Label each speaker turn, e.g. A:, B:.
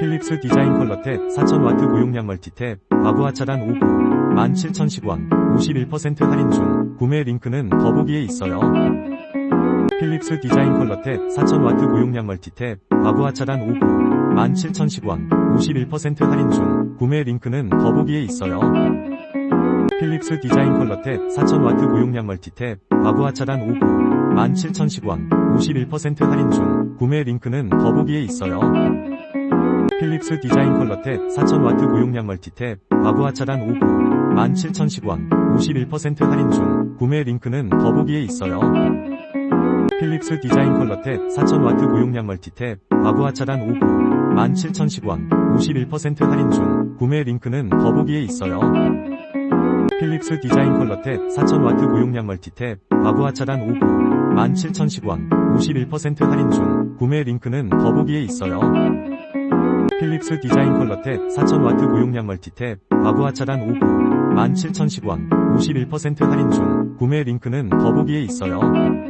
A: 필립스 디자인 컬러탭 4000W 고용량 멀티탭 과부하 차단 5구 17,010원 51% 할인 중 구매 링크는 더보기에 있어요. 필립스 디자인 컬러탭 4000W 고용량 멀티탭 과부하 차단 5구 17,010원 51% 할인 중 구매 링크는 더보기에 있어요. 필립스 디자인 컬러탭 4000W 고용량 멀티탭 과부하 차단 5구 17,010원 51% 할인 중 구매 링크는 더보기에 있어요. 필립스 디자인 컬러탭 4000W 고용량 멀티탭 과부하 차단 5구 17,010원 51% 할인 중 구매 링크는 더보기에 있어요. 필립스 디자인 컬러탭 4000W 고용량 멀티탭 과부하 차단 5구 17,010원 51% 할인 중 구매 링크는 더보기에 있어요. 필립스 디자인 컬러탭 4000W 고용량 멀티탭 과부하 차단 5구 17,010원 51% 할인 중 구매 링크는 더보기에 있어요. 필립스 디자인 컬러탭 4000W 고용량 멀티탭 과부하 차단 5구 17,010원 51% 할인 중 구매 링크는 더보기에 있어요.